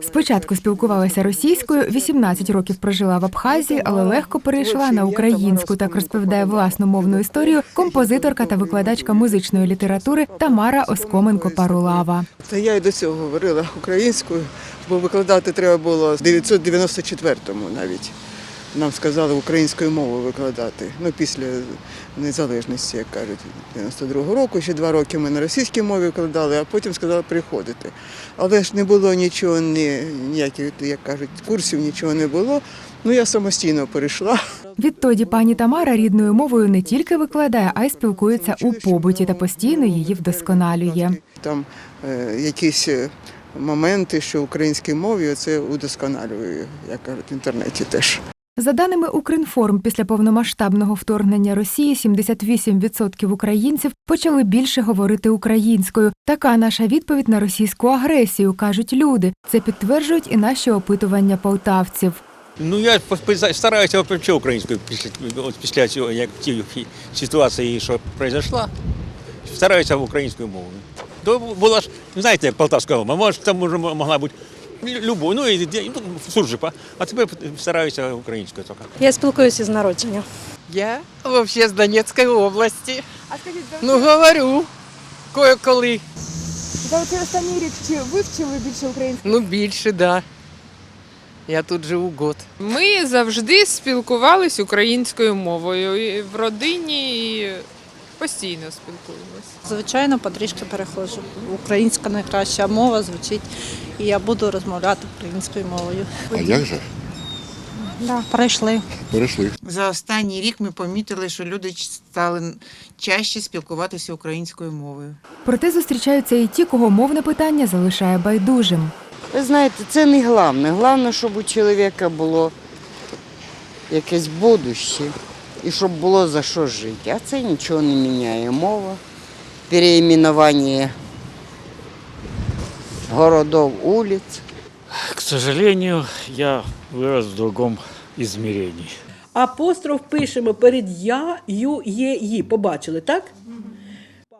Спочатку спілкувалася російською, 18 років прожила в Абхазії, але легко перейшла на українську. Так розповідає власну мовну історію композиторка та викладачка музичної літератури Тамара Оскоменко Парулава. Та я і до цього говорила українською, бо викладати треба було в 994-му навіть. Нам сказали українською мовою викладати. Ну, після незалежності, як кажуть, 92-го року. Ще два роки ми на російській мові викладали, а потім сказали приходити. Але ж не було нічого, ні, ніяких, як кажуть, курсів, нічого не було. Ну, я самостійно перейшла. Відтоді пані Тамара рідною мовою не тільки викладає, а й спілкується у побуті та постійно її вдосконалює. Там е, якісь е, моменти, що в українській мові це удосконалюю, як кажуть, в інтернеті теж. За даними Укрінформ, після повномасштабного вторгнення Росії 78% українців почали більше говорити українською. Така наша відповідь на російську агресію, кажуть люди. Це підтверджують і наші опитування полтавців. Ну я стараюся вивчити українською після після цього, як ті ситуації, що пройшла, стараюся українською мовою. То була ж, знаєте, як полтавська мова, може, там може, могла бути лю- ну і ну, суржипа, а тепер стараюся українською тільки. Я спілкуюся з народження. Я вообще с Донецкой области. А скажіть, ну говорю, кое-коли. За цей останній рік чи вивчили більше українською? Ну більше, да. Я тут живу год. Ми завжди спілкувалися українською мовою і в родині і постійно спілкуємося. Звичайно, потрішки переходжу. Українська найкраща мова звучить, і я буду розмовляти українською мовою. А як же? Да, перейшли. Перейшли. За останній рік ми помітили, що люди стали чаще спілкуватися українською мовою. Проте зустрічаються і ті, кого мовне питання залишає байдужим. Ви знаєте, це не головне. Головне, щоб у чоловіка було якесь будуще і щоб було за що жити. А це нічого не міняє. Мова, переименування городов, вулиць. К сожалению, я вирос в другом измерении. Апостроф пишемо перед я, ю, є, ї. Побачили, так?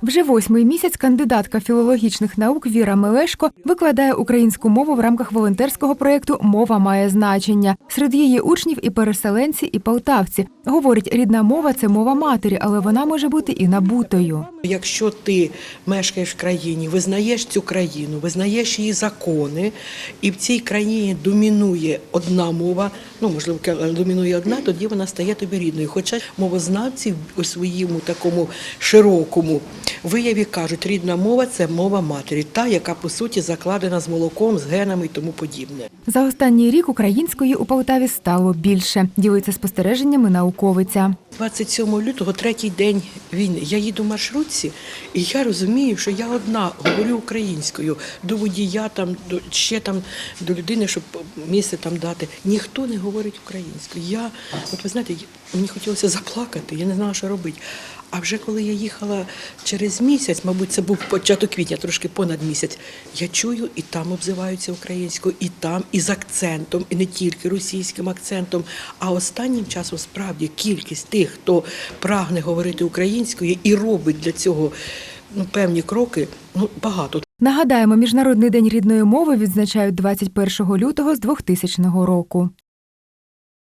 Вже восьмий місяць кандидатка філологічних наук Віра Мелешко викладає українську мову в рамках волонтерського проєкту Мова має значення. Серед її учнів і переселенці, і полтавці. Говорить, рідна мова це мова матері, але вона може бути і набутою. Якщо ти мешкаєш в країні, визнаєш цю країну, визнаєш її закони, і в цій країні домінує одна мова, ну можливо, домінує одна, тоді вона стає тобі рідною. Хоча мовознавці у своєму такому широкому вияві кажуть, рідна мова це мова матері, та яка по суті закладена з молоком, з генами і тому подібне. За останній рік української у Полтаві стало більше. Ділиться спостереженнями науковиця. 27 лютого, третій день війни. Я їду в маршрутці, і я розумію, що я одна говорю українською до водія, там до ще там до людини, щоб місце там дати. Ніхто не говорить українською. Я, от ви знаєте, мені хотілося заплакати, я не знала, що робити. А вже коли я їхала через місяць, мабуть, це був початок квітня, трошки понад місяць, я чую, і там обзиваються українською, і там, і з акцентом, і не тільки російським акцентом. А останнім часом справді кількість тих, хто прагне говорити українською і робить для цього ну, певні кроки, ну багато. Нагадаємо, Міжнародний день рідної мови відзначають 21 лютого з 2000 року.